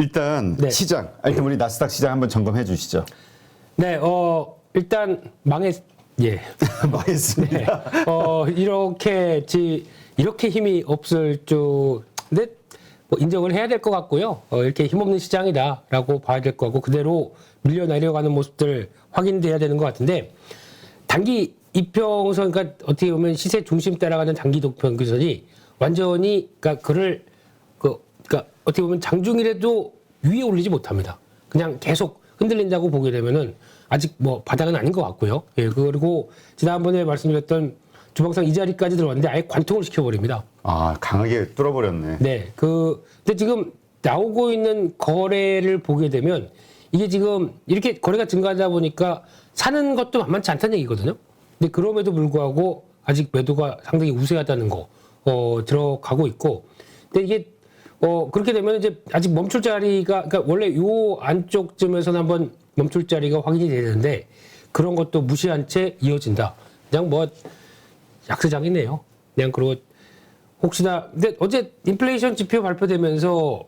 일단 네. 시장, 일단 우리 나스닥 시장 한번 점검해 주시죠. 네, 어, 일단 망했, 예. 망했습니다. 네. 어, 이렇게, 지, 이렇게 힘이 없을 줄, 근데 뭐 인정을 해야 될 것 같고요. 어, 이렇게 힘없는 시장이다라고 봐야 될것 같고, 그대로 밀려 내려가는 모습들 확인돼야 되는 것 같은데, 단기 이평선, 그러니까 어떻게 보면 시세 중심 따라가는 단기 독평균선이 완전히, 그러니까 그를, 어떻게 보면 장중이라도 위에 올리지 못합니다. 그냥 계속 흔들린다고 보게 되면은 아직 뭐 바닥은 아닌 것 같고요. 예, 그리고 지난번에 말씀드렸던 주방상 이 자리까지 들어왔는데 아예 관통을 시켜버립니다. 아 강하게 뚫어버렸네. 네, 그 근데 지금 나오고 있는 거래를 보게 되면 이게 지금 이렇게 거래가 증가하다 보니까 사는 것도 만만치 않다는 얘기거든요. 근데 그럼에도 불구하고 아직 매도가 상당히 우세하다는 거 어, 들어가고 있고, 근데 이게 어 그렇게 되면 이제 아직 멈출 자리가 그러니까 원래 요 안쪽쯤에서는 한번 멈출 자리가 확인이 되는데 그런 것도 무시한 채 이어진다. 그냥 뭐 약세장이네요. 그냥 그리고 혹시나 근데 어제 인플레이션 지표 발표되면서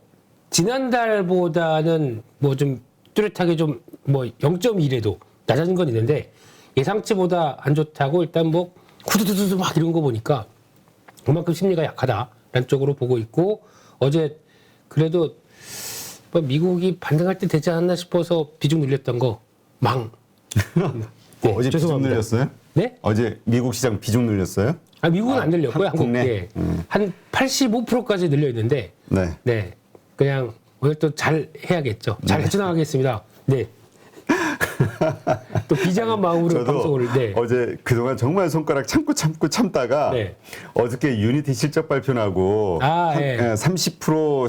지난달보다는 뭐 좀 뚜렷하게 좀 뭐 0.1에도 낮아진 건 있는데 예상치보다 안 좋다고 일단 뭐 후두두두 막 이런 거 보니까 그만큼 심리가 약하다라는 쪽으로 보고 있고 어제 그래도 뭐 미국이 반등할 때 되지 않았나 싶어서 비중 늘렸던 거 망. 뭐 어제 비중 죄송합니다. 늘렸어요? 네? 어제 미국 시장 비중 늘렸어요? 아 미국은 아, 안 늘렸고요. 한- 한국 국내? 예. 음. 한 85%까지 늘려 있는데 네. 네. 그냥 오늘 또 잘 해야겠죠. 잘 해쳐나가겠습니다. 네. 또 비장한 마음으로 방송을 네. 어제 그동안 정말 손가락 참고 참고 참다가 네. 어저께 유니티 실적 발표 나고 아, 한, 예. 예, 30%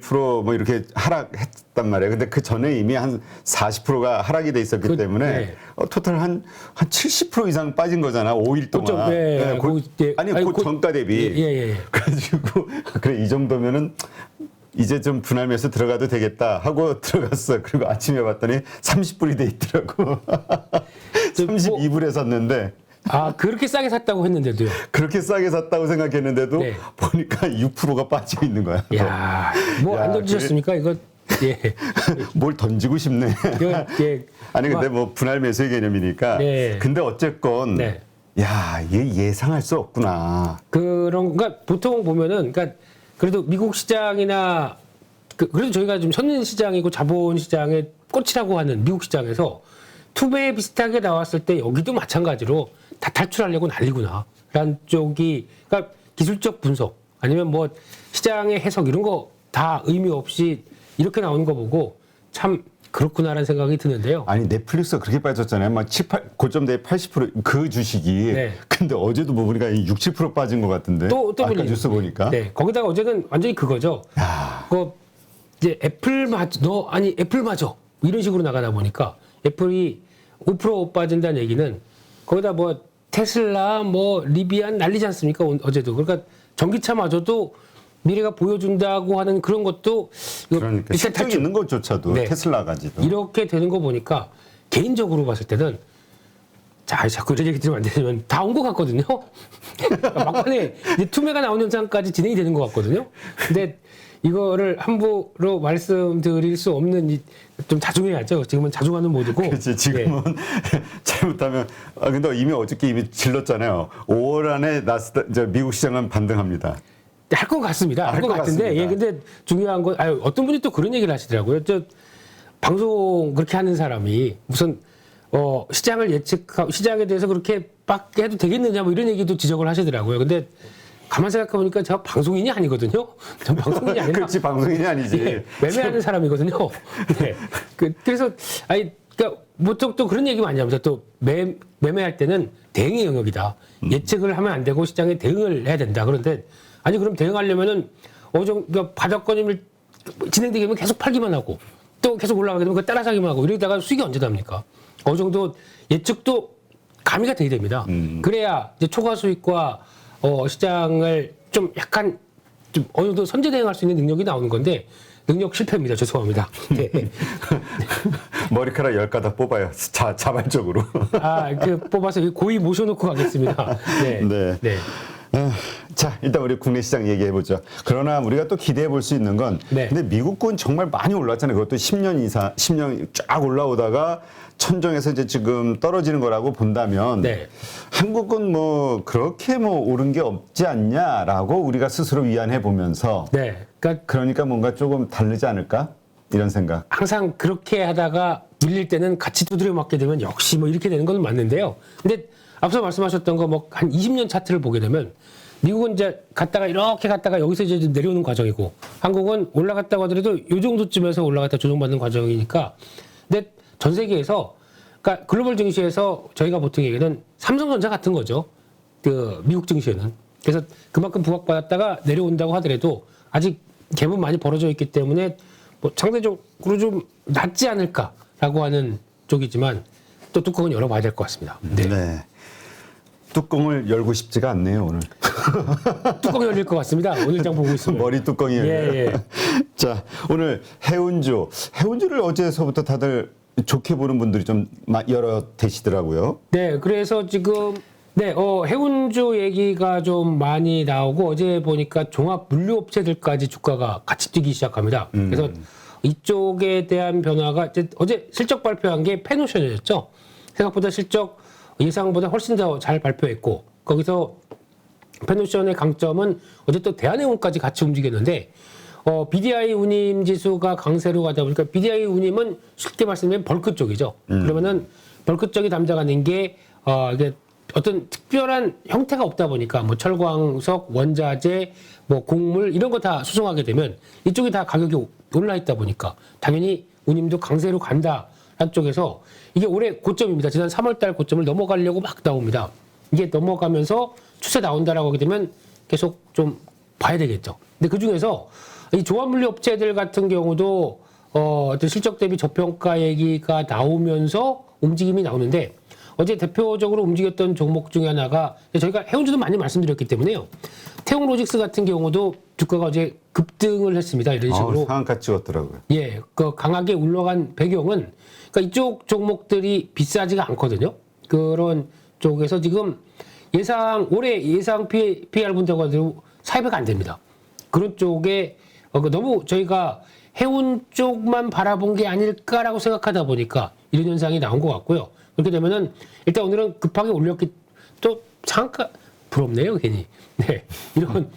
31%뭐 이렇게 하락했단 말이에요. 근데 그 전에 이미 한 40%가 하락이 돼 있었기 그, 때문에 네. 어, 토탈 한, 한 70% 이상 빠진 거잖아. 5일 동안. 그쪽, 네. 예, 그- 그, 예. 아니, 아니, 그 그- 정가 대비. 예, 예, 예. 그래가지고 그래 이 정도면은 이제 좀 분할매수 들어가도 되겠다 하고 들어갔어. 그리고 아침에 봤더니 30불이 돼 있더라고. 저 뭐- 32불에 샀는데 아 그렇게 싸게 샀다고 했는데도요. 그렇게 싸게 샀다고 생각했는데도 네. 보니까 6%가 빠져 있는 거야. 야, 뭐 야, 안 던지셨습니까? 이거 예. 뭘 던지고 싶네. 이거 예. 아니 근데 뭐 분할 매수의 개념이니까. 네. 근데 어쨌건 네. 야, 얘 예상할 수 없구나. 그런 그러니까 보통 보면은 그러니까 그래도 미국 시장이나 그, 그래도 저희가 좀 선진 시장이고 자본 시장의 꽃이라고 하는 미국 시장에서 투배 비슷하게 나왔을 때 여기도 마찬가지로 다 탈출하려고 난리구나. 라는 쪽이 그러니까 기술적 분석 아니면 뭐 시장의 해석 이런 거 다 의미 없이 이렇게 나오는 거 보고 참 그렇구나라는 생각이 드는데요. 아니 넷플릭스가 그렇게 빠졌잖아요. 막 7, 8, 고점 대비 80%그 주식이. 네. 근데 어제도 뭐 보니까 6, 7% 빠진 것 같은데. 또, 또 아까 뉴스 보니까. 네. 거기다가 어제는 완전히 그거죠. 야, 그 이제 애플마저 너 아니 애플마저 이런 식으로 나가다 보니까 애플이 5% 빠진다는 얘기는 거기다 뭐 테슬라 뭐 리비안 난리지 않습니까 오- 어제도 그러니까 전기차마저도 미래가 보여준다고 하는 그런 것도 이거 그러니까 일단 실적 있는 것조차도 네. 테슬라까지도. 이렇게 되는 거 보니까 개인적으로 봤을 때는 자 자꾸 이런 얘기 들으면 안 되지만 다 온 것 같거든요. 막판에 이제 투매가 나오는 현상까지 진행이 되는 것 같거든요. 근데 이거를 함부로 말씀드릴 수 없는 이- 좀 자중해야죠. 지금은 자중하는 모드고. 그렇지 지금은 잘못하면 아 근데 이미 어저께 이미 질렀잖아요. 5월 안에 나스닥 저 미국 시장은 반등합니다. 할 것 같습니다. 아, 할것 할것 같은데. 예, 근데 중요한 건, 아유, 어떤 분이 또 그런 얘기를 하시더라고요. 저, 방송 그렇게 하는 사람이 무슨, 어, 시장을 예측하고, 시장에 대해서 그렇게 빡 해도 되겠느냐, 뭐 이런 얘기도 지적을 하시더라고요. 근데 가만 생각해보니까 제가 방송인이 아니거든요. 전 방송인이 아니라. 그렇지 방송인이 아니지. 예, 매매하는 사람이거든요. 네. 그, 그래서, 아니, 그러니까 보통 또 그런 얘기 많이 합니다. 또 매, 매매할 때는 대응의 영역이다. 예측을 하면 안 되고 시장에 대응을 해야 된다. 그런데 아니 그럼 대응하려면은 어느 정도 그러니까 바닥권임을 진행되게 되면 계속 팔기만 하고 또 계속 올라가게 되면 그 따라사기만 하고 이러다가 수익이 언제 납니까? 어느 정도 예측도 가미가 돼야 됩니다. 그래야 이제 초과 수익과 어, 시장을 좀 약간 좀 어느 정도 선제 대응할 수 있는 능력이 나오는 건데 능력 실패입니다. 죄송합니다. 네. 머리카락 열 가닥 뽑아요. 자 자발적으로. 아, 그 뽑아서 고의 모셔놓고 가겠습니다. 네. 네. 네. 아, 자, 일단 우리 국내 시장 얘기해 보죠. 그러나 우리가 또 기대해 볼 수 있는 건 네. 근데 미국군 정말 많이 올랐잖아요. 그것도 10년 이상 10년 쫙 올라오다가 천정에서 이제 지금 떨어지는 거라고 본다면 네. 한국은 뭐 그렇게 뭐 오른 게 없지 않냐라고 우리가 스스로 위안해 보면서 네. 그러니까 그러니까 뭔가 조금 다르지 않을까? 이런 생각. 항상 그렇게 하다가 밀릴 때는 같이 두드려 맞게 되면 역시 뭐 이렇게 되는 건 맞는데요. 근데 앞서 말씀하셨던 거 뭐 한 20년 차트를 보게 되면 미국은 이제 갔다가 이렇게 갔다가 여기서 이제 좀 내려오는 과정이고 한국은 올라갔다고 하더라도 요 정도쯤에서 올라갔다 조정받는 과정이니까 근데 전 세계에서 그러니까 글로벌 증시에서 저희가 보통 얘기하는 삼성전자 같은 거죠. 그 미국 증시에는 그래서 그만큼 부각받았다가 내려온다고 하더라도 아직 갭은 많이 벌어져 있기 때문에 뭐 상대적으로 좀 낫지 않을까라고 하는 쪽이지만 또 뚜껑은 열어봐야 될 것 같습니다. 네. 네. 뚜껑을 열고 싶지가 않네요, 오늘. 뚜껑 열릴 것 같습니다. 오늘 장 보고 있습니다. 머리 뚜껑이 열려요. 예, 예. 자, 오늘 해운주. 해운주를 어제서부터 다들 좋게 보는 분들이 좀 마- 여러 되시더라고요. 네, 그래서 지금 네, 어, 해운주 얘기가 좀 많이 나오고 어제 보니까 종합 물류업체들까지 주가가 같이 뛰기 시작합니다. 그래서 이쪽에 대한 변화가 이제 어제 실적 발표한 게 페노션이었죠. 생각보다 실적 예상보다 훨씬 더 잘 발표했고 거기서 페노션의 강점은 또 대한해운까지 같이 움직였는데 어, BDI 운임 지수가 강세로 가다 보니까 BDI 운임은 쉽게 말씀드리면 벌크 쪽이죠. 그러면은 벌크 쪽이 담당하는 게 어, 이게 어떤 특별한 형태가 없다 보니까 뭐 철광석, 원자재, 뭐 곡물 이런 거 다 수송하게 되면 이쪽이 다 가격이 올라 있다 보니까 당연히 운임도 강세로 간다. 한 쪽에서 이게 올해 고점입니다. 지난 3월달 고점을 넘어가려고 막 나옵니다. 이게 넘어가면서 추세 나온다라고 하게 되면 계속 좀 봐야 되겠죠. 근데 그 중에서 이 조합물류 업체들 같은 경우도 어, 어떤 실적 대비 저평가 얘기가 나오면서 움직임이 나오는데 어제 대표적으로 움직였던 종목 중에 하나가 저희가 해운주도 많이 말씀드렸기 때문에요. 태용로직스 같은 경우도 주가가 어제 급등을 했습니다. 이런 식으로. 어, 상한가 찍었더라고요. 예, 그 강하게 올라간 배경은 그러니까 이쪽 종목들이 비싸지가 않거든요. 그런 쪽에서 지금 예상 올해 예상 PR 하더라도 400가 안 됩니다. 그런 쪽에 어, 그 너무 저희가 해운 쪽만 바라본 게 아닐까라고 생각하다 보니까 이런 현상이 나온 것 같고요. 그렇게 되면은 일단 오늘은 급하게 올렸기 또 잠깐 부럽네요, 괜히. 네, 이런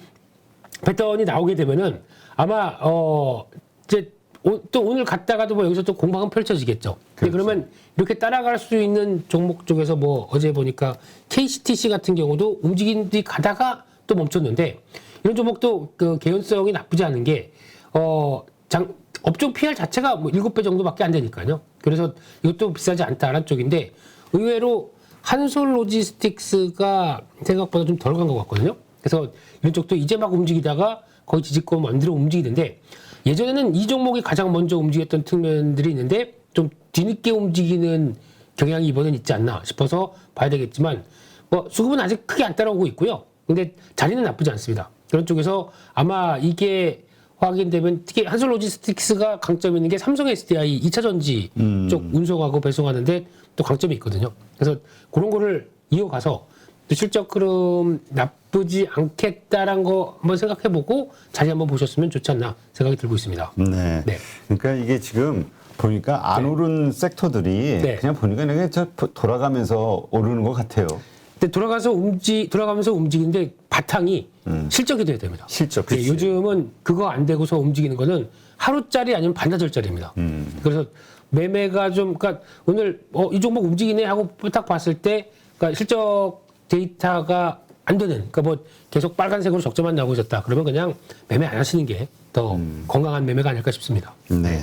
패턴이 나오게 되면은 아마 어 이제 오- 또 오늘 갔다가도 뭐 여기서 또 공방은 펼쳐지겠죠. 근데 그러면 이렇게 따라갈 수 있는 종목 쪽에서 뭐 어제 보니까 KCTC 같은 경우도 움직인 뒤 가다가 또 멈췄는데 이런 종목도 그 개연성이 나쁘지 않은 게 어 장 업종 PR 자체가 뭐 7배 정도밖에 안 되니까요. 그래서 이것도 비싸지 않다라는 쪽인데 의외로 한솔 로지스틱스가 생각보다 좀 덜 간 것 같거든요. 그래서 이런 쪽도 이제 막 움직이다가 거의 지지권 만들어 움직이는데 예전에는 이 종목이 가장 먼저 움직였던 측면들이 있는데 좀 뒤늦게 움직이는 경향이 이번엔 있지 않나 싶어서 봐야 되겠지만 뭐 수급은 아직 크게 안 따라오고 있고요. 근데 자리는 나쁘지 않습니다. 그런 쪽에서 아마 이게 확인되면 특히 한솔 로지스틱스가 강점 있는 게 삼성 SDI 2차 전지 쪽 운송하고 배송하는데 또 강점이 있거든요. 그래서 그런 거를 이어가서 또 실적 흐름 나쁘지 않겠다란 거 한번 생각해보고 자리 한번 보셨으면 좋지 않나 생각이 들고 있습니다. 네. 네. 그러니까 이게 지금 보니까 안 오른 섹터들이 네. 그냥 보니까 이게 저 돌아가면서 오르는 것 같아요. 근데 돌아가서 움직 돌아가면서 움직이는데 바탕이 실적이 돼야 됩니다. 실적, 예, 그치. 요즘은 그거 안 되고서 움직이는 거는 하루짜리 아니면 반나절짜리입니다. 그래서 매매가 좀 그러니까 오늘 어, 이 종목 움직이네 하고 딱 봤을 때 그러니까 실적 데이터가 안 되는 그러니까 뭐 계속 빨간색으로 적자만 나오고 있었다. 그러면 그냥 매매 안 하시는 게더 건강한 매매가 아닐까 싶습니다. 네,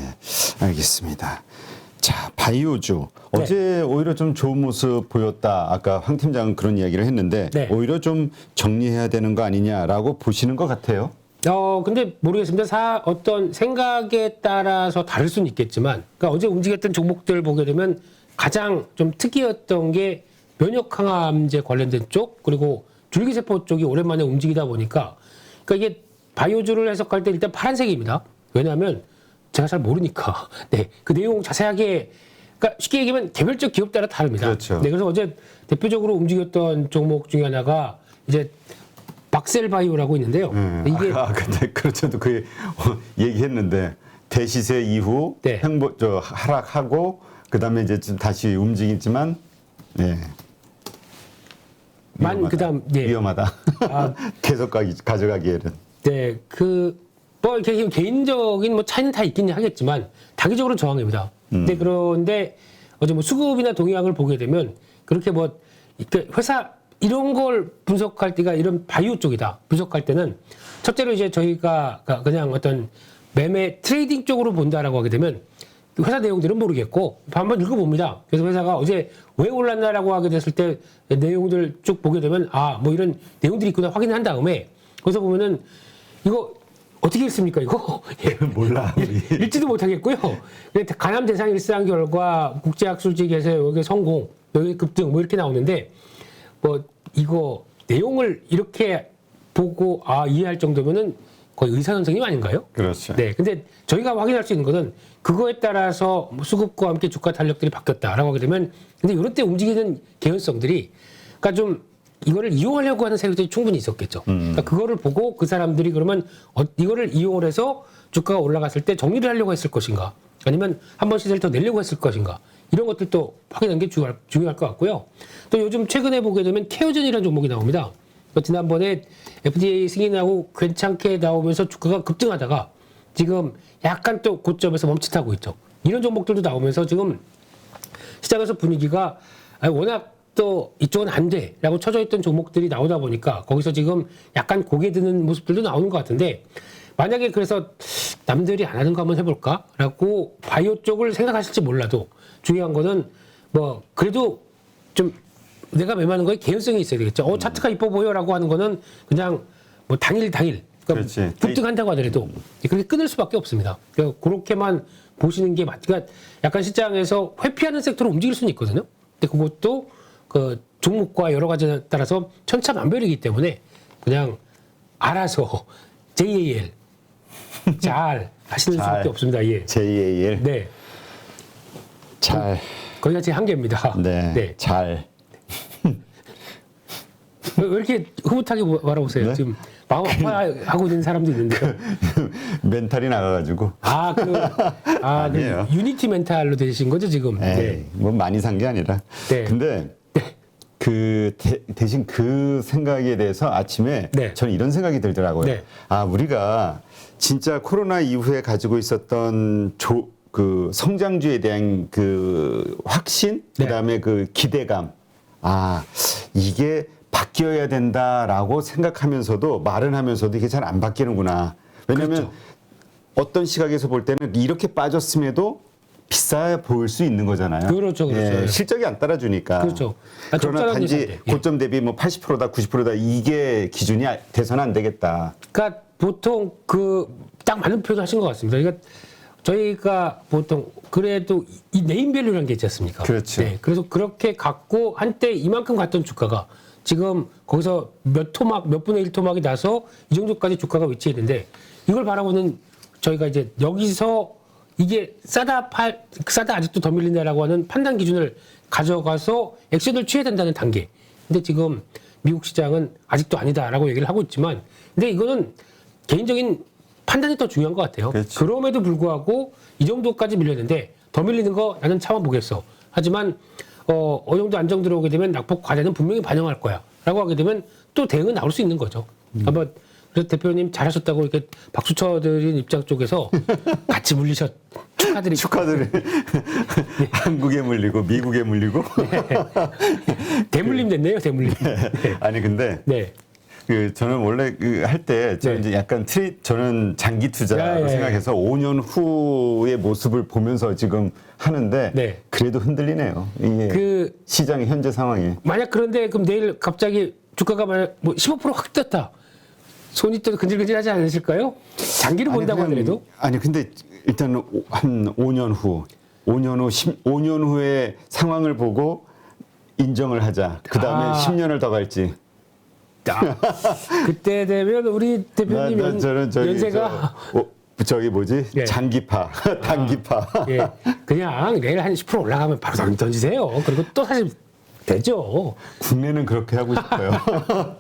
알겠습니다. 자, 바이오주. 네. 어제 오히려 좀 좋은 모습 보였다. 아까 황 팀장은 그런 이야기를 했는데 네. 오히려 좀 정리해야 되는 거 아니냐라고 보시는 것 같아요. 어, 근데 모르겠습니다. 사, 어떤 생각에 따라서 다를 수는 있겠지만, 그러니까 어제 움직였던 종목들 보게 되면 가장 좀 특이했던 게 면역 항암제 관련된 쪽, 그리고 줄기세포 쪽이 오랜만에 움직이다 보니까, 그러니까 이게 바이오주를 해석할 때 일단 파란색입니다. 왜냐하면 제가 잘 모르니까. 네. 그 내용 자세하게, 그러니까 쉽게 얘기하면 개별적 기업 따라 다릅니다. 그렇죠. 네. 그래서 어제 대표적으로 움직였던 종목 중에 하나가 이제 왁셀바이오라고 있는데요. 네. 이게 아, 근데 그렇죠. 그 얘기했는데 대시세 이후 네. 행보 저 하락하고 그다음에 이제 좀 다시 움직이지만 예. 만. 그다음 예. 위험하다. 아. 계속 가기, 가져가기에는 네, 그, 뭐, 이렇게 개인적인 뭐 차이는 다 있긴 하겠지만, 단기적으로 저항입니다. 음. 근데 그런데, 어제 뭐 수급이나 동향을 보게 되면, 그렇게 뭐, 회사, 이런 걸 분석할 때가 이런 바이오 쪽이다. 분석할 때는, 첫째로 이제 저희가 그냥 어떤 매매 트레이딩 쪽으로 본다라고 하게 되면, 회사 내용들은 모르겠고 한번 읽어봅니다. 그래서 회사가 어제 왜 올랐나라고 하게 됐을 때 내용들 쭉 보게 되면 아 뭐 이런 내용들이 있구나 확인한 다음에 거기서 보면은 이거 어떻게 읽습니까 이거 예. 몰라. 우리. 읽지도 못하겠고요. 근데 가남 대상 일상 결과 국제학술직에서 여기 성공 여기 급등 뭐 이렇게 나오는데 뭐 이거 내용을 이렇게 보고 아 이해할 정도면은 거의 의사 선생님 아닌가요? 그렇죠. 네, 근데 저희가 확인할 수 있는 것은 그거에 따라서 뭐 수급과 함께 주가 탄력들이 바뀌었다라고 하게 되면 근데 이럴 때 움직이는 개연성들이 그러니까 좀 이거를 이용하려고 하는 세력들이 충분히 있었겠죠. 그러니까 그거를 보고 그 사람들이 그러면 어, 이거를 이용을 해서 주가가 올라갔을 때 정리를 하려고 했을 것인가 아니면 한 번 시세를 더 내려고 했을 것인가 이런 것들도 확인하는 게 중요할, 중요할 것 같고요. 또 요즘 최근에 보게 되면 케어전이라는 종목이 나옵니다. 그 지난번에 FDA 승인하고 괜찮게 나오면서 주가가 급등하다가 지금 약간 또 고점에서 멈칫하고 있죠. 이런 종목들도 나오면서 지금 시장에서 분위기가 아, 워낙 또 이쪽은 안 돼라고 쳐져 있던 종목들이 나오다 보니까 거기서 지금 약간 고개 드는 모습들도 나오는 것 같은데 만약에 그래서 남들이 안 하는 거 한번 해볼까라고 바이오 쪽을 생각하실지 몰라도 중요한 거는 뭐 그래도 좀 내가 매매하는 거에 개연성이 있어야 되겠죠. 어 차트가 이뻐 보여라고 하는 거는 그냥 뭐 당일 당일 그러니까. 급등한다고 하더라도 그렇게 끊을 수밖에 없습니다. 그러니까 그렇게만 보시는 게 맞. 그러니까 약간 시장에서 회피하는 섹터로 움직일 수는 있거든요. 근데 그것도 그 종목과 여러 가지에 따라서 천차만별이기 때문에 그냥 알아서 JAL 잘 하시는 잘. 수밖에 없습니다. 예. JAL 네. 잘. 거기가 제 한계입니다. 네. 네. 잘. 왜, 왜 이렇게 흐뭇하게 바라보세요? 네? 지금 마음 아파하고 있는 사람도 있는데요. 멘탈이 나가가지고. 아, 그, 아, 그 아니에요. 유니티 멘탈로 되신 거죠, 지금? 에이, 네. 뭐 많이 산 게 아니라. 네. 근데 그 대, 신그 생각에 대해서 아침에 네. 저는 이런 생각이 들더라고요. 네. 아 우리가 진짜 코로나 이후에 가지고 있었던 조, 그 성장주에 대한 그 확신, 네. 그다음에 그 기대감. 아 이게 바뀌어야 된다라고 생각하면서도 말은 하면서도 이게 잘 안 바뀌는구나. 왜냐하면 그렇죠. 어떤 시각에서 볼 때는 이렇게 빠졌음에도 비싸 보일 수 있는 거잖아요. 그렇죠, 그렇죠. 예, 실적이 안 따라주니까. 그렇죠. 아, 그러나 단지. 예. 고점 대비 뭐 80%다, 90%다 이게 기준이 아- 돼서는 안 되겠다. 그러니까 보통 그 딱 맞는 표현 하신 것 같습니다. 그러니까 저희가 보통 그래도 이 네임밸류라는 게 있지 않습니까? 그렇죠. 네. 그래서 그렇게 갖고 한때 이만큼 갔던 주가가 지금 거기서 몇 토막, 몇 분의 일 토막이 나서 이 정도까지 주가가 위치했는데 이걸 바라보는 저희가 이제 여기서 이게 싸다 팔, 싸다 아직도 더 밀린다라고 하는 판단 기준을 가져가서 액션을 취해야 된다는 단계. 근데 지금 미국 시장은 아직도 아니다라고 얘기를 하고 있지만 근데 이거는 개인적인 판단이 더 중요한 것 같아요. 그렇지. 그럼에도 불구하고 이 정도까지 밀렸는데 더 밀리는 거 나는 참아보겠어. 하지만 어, 어느 정도 안정 들어오게 되면 낙폭 과대는 분명히 반영할 거야. 라고 하게 되면 또 대응은 나올 수 있는 거죠. 음. 한번 그래서 대표님 잘하셨다고 이렇게 박수 쳐드린 입장 쪽에서 같이 물리셨 축하드리 축하드려. 한국에 물리고 미국에 물리고. 대물림 됐네요, 대물림. 아니 근데 네. 그 저는 원래 그 할때저 네. 이제 약간 트리 저는 장기 투자로 야, 야. 생각해서 5년 후의 모습을 보면서 지금 하는데 네. 그래도 흔들리네요. 이게 그 시장의 현재 상황이. 만약 그런데 그럼 내일 갑자기 주가가 만약 뭐 15%확 떴다. 손이 또 근질근질하지 않으실까요? 장기를 본다고 그냥- 하더라도 아니 근데 일단 오- 한 5년 후, 5년 후, 10, 5년 후의 상황을 보고 인정을 하자. 그 다음에 아. 10년을 더 갈지. 아, 그때 되면 우리 나, 대표님 나 연, 저는 저기 연세가 저, 어, 저기 뭐지? 예. 장기파, 단기파. 예, 그냥 내일 한 10% 올라가면 바로 던- 던지세요. 그리고 또 사실 되죠. 국내는 그렇게 하고 싶어요.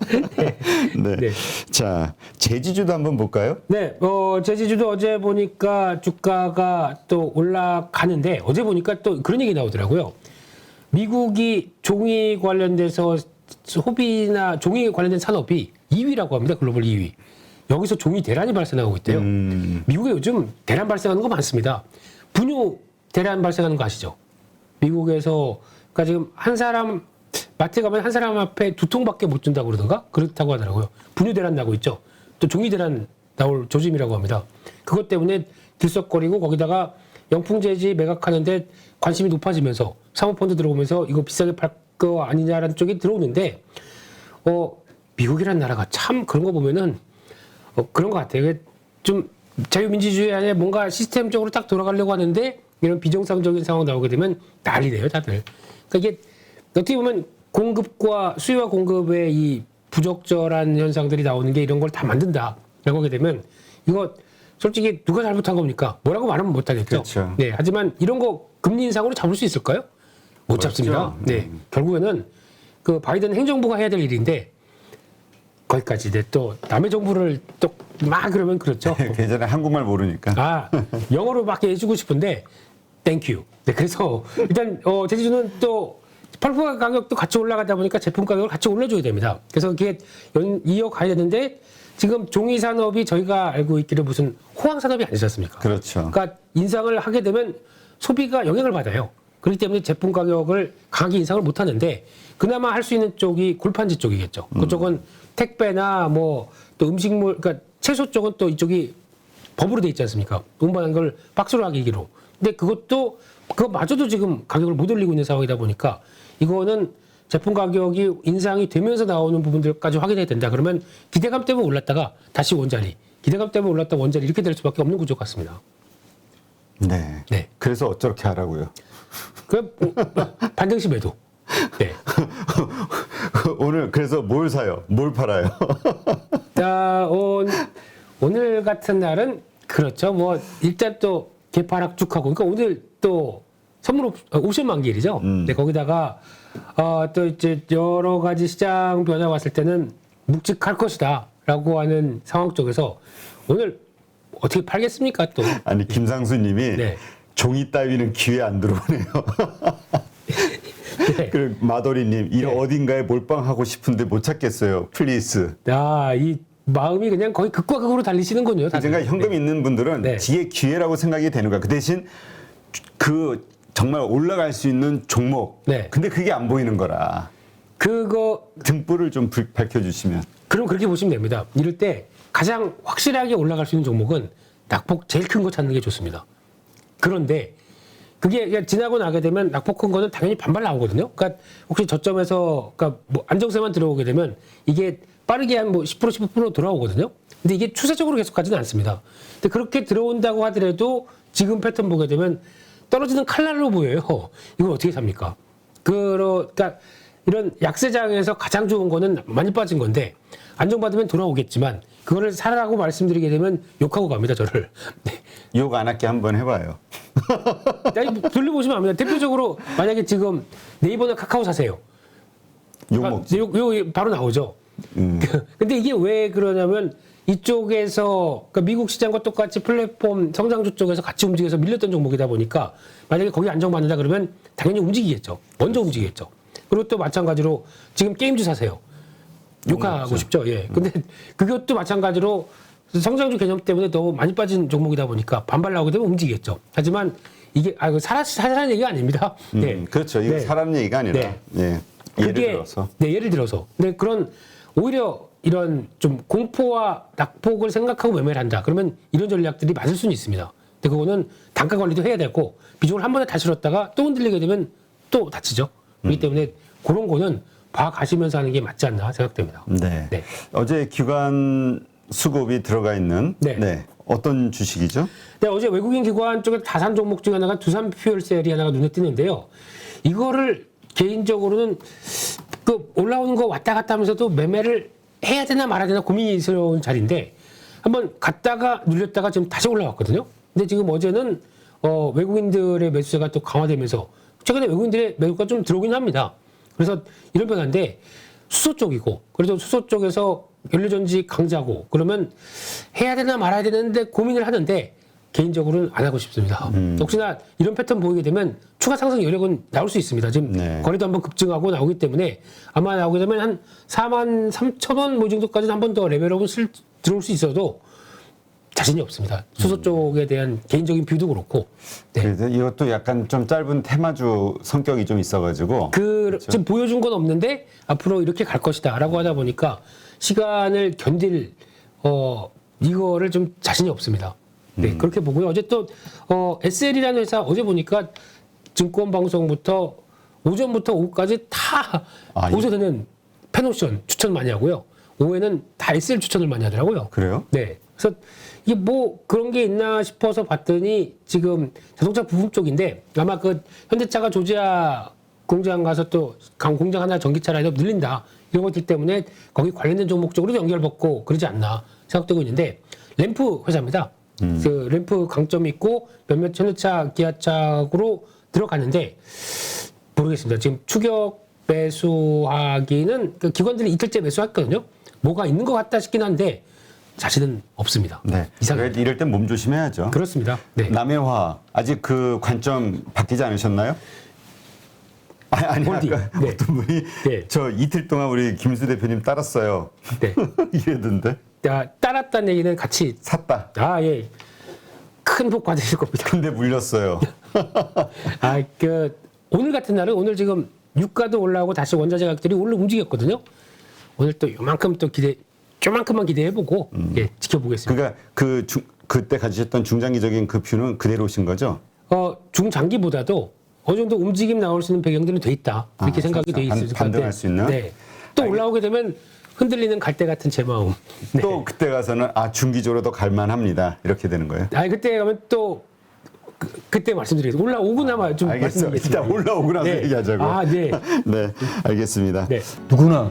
네. 네. 자, 제지주도 한번 볼까요? 네, 어, 제지주도 어제 보니까 주가가 또 올라가는데 어제 보니까 또 그런 얘기 나오더라고요. 미국이 종이 관련돼서 소비나 종이 관련된 산업이 2위라고 합니다. 글로벌 2위. 여기서 종이 대란이 발생하고 있대요. 음, 미국에 요즘 대란 발생하는 거 많습니다. 분유 대란 발생하는 거 아시죠? 미국에서 그러니까 지금 한 사람 마트 가면 한 사람 앞에 두 통밖에 못 준다고 그러던가 그렇다고 하더라고요. 분유 대란 나고 있죠. 또 종이 대란 나올 조짐이라고 합니다. 그것 때문에 들썩거리고 거기다가 영풍 재지 매각하는데 관심이 높아지면서 사모펀드 들어오면서 이거 비싸게 팔 거 아니냐라는 쪽이 들어오는데 어 미국이란 나라가 참 그런 거 보면은 어, 그런 것 같아요. 이게 좀 자유민주주의 안에 뭔가 시스템적으로 딱 돌아가려고 하는데 이런 비정상적인 상황 나오게 되면 난리네요, 다들. 그러니까 이게 어떻게 보면 공급과 수요와 공급의 이 부적절한 현상들이 나오는 게 이런 걸 다 만든다라고 하게 되면 이거 솔직히 누가 잘못한 겁니까? 뭐라고 말하면 못하겠죠. 그렇죠. 네, 하지만 이런 거 금리 인상으로 잡을 수 있을까요? 못. 잡습니다. 네, 결국에는 그 바이든 행정부가 해야 될 일인데 거기까지 네, 또 남의 정부를 또 막 그러면 그렇죠. 예전에 한국말 모르니까. 아 영어로 막 해주고 싶은데 땡큐. 네, 그래서 일단 어, 제주주는 또 펄프 가격도 같이 올라가다 보니까 제품 가격을 같이 올려줘야 됩니다. 그래서 그게 연, 이어가야 되는데 지금 종이 산업이 저희가 알고 있기를 무슨 호황 산업이 아니지 않습니까? 그렇죠. 그러니까 인상을 하게 되면 소비가 영향을 받아요. 그렇기 때문에 제품 가격을 강하게 인상을 못 하는데 그나마 할 수 있는 쪽이 골판지 쪽이겠죠. 그쪽은 택배나 뭐 또 음식물, 그러니까 채소 쪽은 또 이쪽이 법으로 돼 있지 않습니까? 운반한 걸 박스로 하기로. 근데 그것도 그거마저도 지금 가격을 못 올리고 있는 상황이다 보니까 이거는 제품 가격이 인상이 되면서 나오는 부분들까지 확인해야 된다. 그러면 기대감 때문에 올랐다가 다시 원자리, 기대감 때문에 올랐다 원자리 이렇게 될 수밖에 없는 구조 같습니다. 네. 네. 그래서 어쩌렇게 하라고요. 그 반등시 매도. 네. 오늘 그래서 뭘 사요? 뭘 팔아요? 자, 온, 오늘 같은 날은 그렇죠. 뭐 일단 또 개파락 쭉 하고, 그러니까 오늘 또 선물 옵, 어, 옵션 만기일이죠. 음. 네, 거기다가 어, 또 이제 여러 가지 시장 변화 왔을 때는 묵직할 것이다라고 하는 상황 쪽에서 오늘 어떻게 팔겠습니까 또? 아니 김상수님이 네. 종이 따위는 귀에 안 들어오네요. 네. 그 마도리님 이 네. 어딘가에 몰빵하고 싶은데 못 찾겠어요. 플리스. 야, 이 마음이 그냥 거의 극과 극으로 달리시는군요. 다들. 그러니까 현금 있는 분들은 네. 뒤에 기회라고 생각이 되는 거야. 그 대신 그 정말 올라갈 수 있는 종목. 네. 근데 그게 안 보이는 거라. 그거 등불을 좀 불- 밝혀주시면. 그럼 그렇게 보시면 됩니다. 이럴 때 가장 확실하게 올라갈 수 있는 종목은 낙폭 제일 큰 거 찾는 게 좋습니다. 그런데 그게 지나고 나게 되면 낙폭 큰 거는 당연히 반발 나오거든요. 그러니까 혹시 저점에서 그러니까 뭐 안정세만 들어오게 되면 이게 빠르게 한 뭐 10% 15% 돌아오거든요. 근데 이게 추세적으로 계속 가지는 않습니다. 근데 그렇게 들어온다고 하더라도 지금 패턴 보게 되면 떨어지는 칼날로 보여요. 이걸 어떻게 삽니까? 그러, 그러니까 이런 약세장에서 가장 좋은 거는 많이 빠진 건데 안정받으면 돌아오겠지만 그거를 사라고 말씀드리게 되면 욕하고 갑니다 저를. 네. 욕안 할게 한번 해봐요. 아니, 돌려보시면 압니다. 대표적으로 만약에 지금 네이버나 카카오 사세요. 욕 아, 먹지. 요, 요 바로 나오죠. 음. 근데 이게 왜 그러냐면 이쪽에서 그러니까 미국 시장과 똑같이 플랫폼 성장주 쪽에서 같이 움직여서 밀렸던 종목이다 보니까 만약에 거기 안정받는다 그러면 당연히 움직이겠죠. 먼저 움직이겠죠. 그리고 또 마찬가지로 지금 게임주 사세요. 욕하고 싶죠. 예. 근데 그것도 마찬가지로 성장주 개념 때문에 너무 많이 빠진 종목이다 보니까 반발 나오게 되면 움직이겠죠. 하지만 이게 아 이거 살아 살아는 얘기가 아닙니다. 음, 예. 그렇죠. 이거 네. 사람 얘기가 아니라. 네. 예. 예를 그게- 들어서. 네, 예를 들어서. 근데 그런 오히려 이런 좀 공포와 낙폭을 생각하고 매매를 한다. 그러면 이런 전략들이 맞을 수는 있습니다. 근데 그거는 단가 관리도 해야 되고 비중을 한 번에 다시 들었다가 또 흔들리게 되면 또 다치죠. 그렇기 음. 때문에 그런 거는 봐 가시면서 하는 게 맞지 않나 생각됩니다. 네. 네. 어제 기관 수급이 들어가 있는 네. 어떤 주식이죠? 네, 어제 외국인 기관 쪽에 다산 종목 중에 하나가 두산 퓨얼셀이 하나가 눈에 띄는데요. 이거를 개인적으로는 그 올라오는 거 왔다 갔다 하면서도 매매를 해야 되나 말아야 되나 고민스러운 자리인데 한번 갔다가 눌렸다가 지금 다시 올라왔거든요. 근데 지금 어제는 어, 외국인들의 매수세가 또 강화되면서 최근에 외국인들의 매수가 좀 들어오긴 합니다. 그래서 이런 변화인데 수소 쪽이고 그래도 수소 쪽에서 연료전지 강자고 그러면 해야 되나 말아야 되는데 고민을 하는데 개인적으로는 안 하고 싶습니다. 혹시나 이런 패턴 보이게 되면 추가 상승 여력은 나올 수 있습니다. 지금 네. 거래도 한번 급증하고 나오기 때문에 아마 나오게 되면 한 4만 3천 원 뭐 정도까지는 한 번 더 레벨업을 쓸, 들어올 수 있어도 자신이 없습니다. 수소 쪽에 대한 개인적인 뷰도 그렇고 네. 그래서 이것도 약간 좀 짧은 테마주 성격이 좀 있어가지고 그 지금 보여준 건 없는데 앞으로 이렇게 갈 것이다라고 하다 보니까 시간을 견딜 어 이거를 좀 자신이 없습니다. 네 그렇게 보고요. 어제 또 어, SL이라는 회사 어제 보니까 증권 방송부터 오전부터 오후까지 다 아, 이- 오전에는 펜옵션 추천 많이 하고요. 오후에는 다 SL 추천을 많이 하더라고요. 그래요? 네. 그래서 이게 뭐 그런 게 있나 싶어서 봤더니 지금 자동차 부품 쪽인데 아마 그 현대차가 조지아 공장 가서 또강 공장 하나 전기차 라인업 늘린다 이런 것들 때문에 거기 관련된 종목 쪽으로 연결 받고 그러지 않나 생각되고 있는데 램프 회사입니다. 그 램프 강점이 있고 몇몇 현대차 기아차로 들어가는데 모르겠습니다. 지금 추격 매수하기는 그 기관들이 이틀째 매수했거든요. 뭐가 있는 것 같다 싶긴 한데 자신은 없습니다. 네. 이상해. 이럴 땐 몸 조심해야죠. 그렇습니다. 네. 남해화 아직 그 관점 바뀌지 않으셨나요? 아니, 아니 홀딩. 아까 네. 어떤 분이 네. 저 이틀 동안 우리 김수 대표님 따랐어요. 네. 이랬는데 자, 따랐다는 얘기는 같이 샀다. 아 예. 큰 복 받으실 겁니다. 근데 물렸어요. 아, 그 오늘 같은 날은 오늘 지금 유가도 올라오고 다시 원자재 가격들이 오늘 움직였거든요. 오늘 또 요만큼 또 기대, 요만큼만 기대해보고 예, 지켜보겠습니다. 그러니까 그 중, 그때 가지셨던 중장기적인 그 뷰는 그대로신 거죠? 어, 중장기보다도 어느 정도 움직임 나올 수 있는 배경들은 돼 있다. 이렇게 아, 생각이 돼 반- 있을 것 반등할. 수 있는? 네. 또 올라오게 되면 흔들리는 갈대 같은 제 마음. 네. 또 그때 가서는 아 중기적으로 더 갈만합니다. 이렇게 되는 거예요. 아 그때 가면 또 그, 때 말씀드리겠습니다. 올라오고 나면 좀 알겠어요. 말씀드리겠습니다. 일단 올라오고 나서 네. 얘기하자고. 아, 네. 네, 알겠습니다. 네. 누구나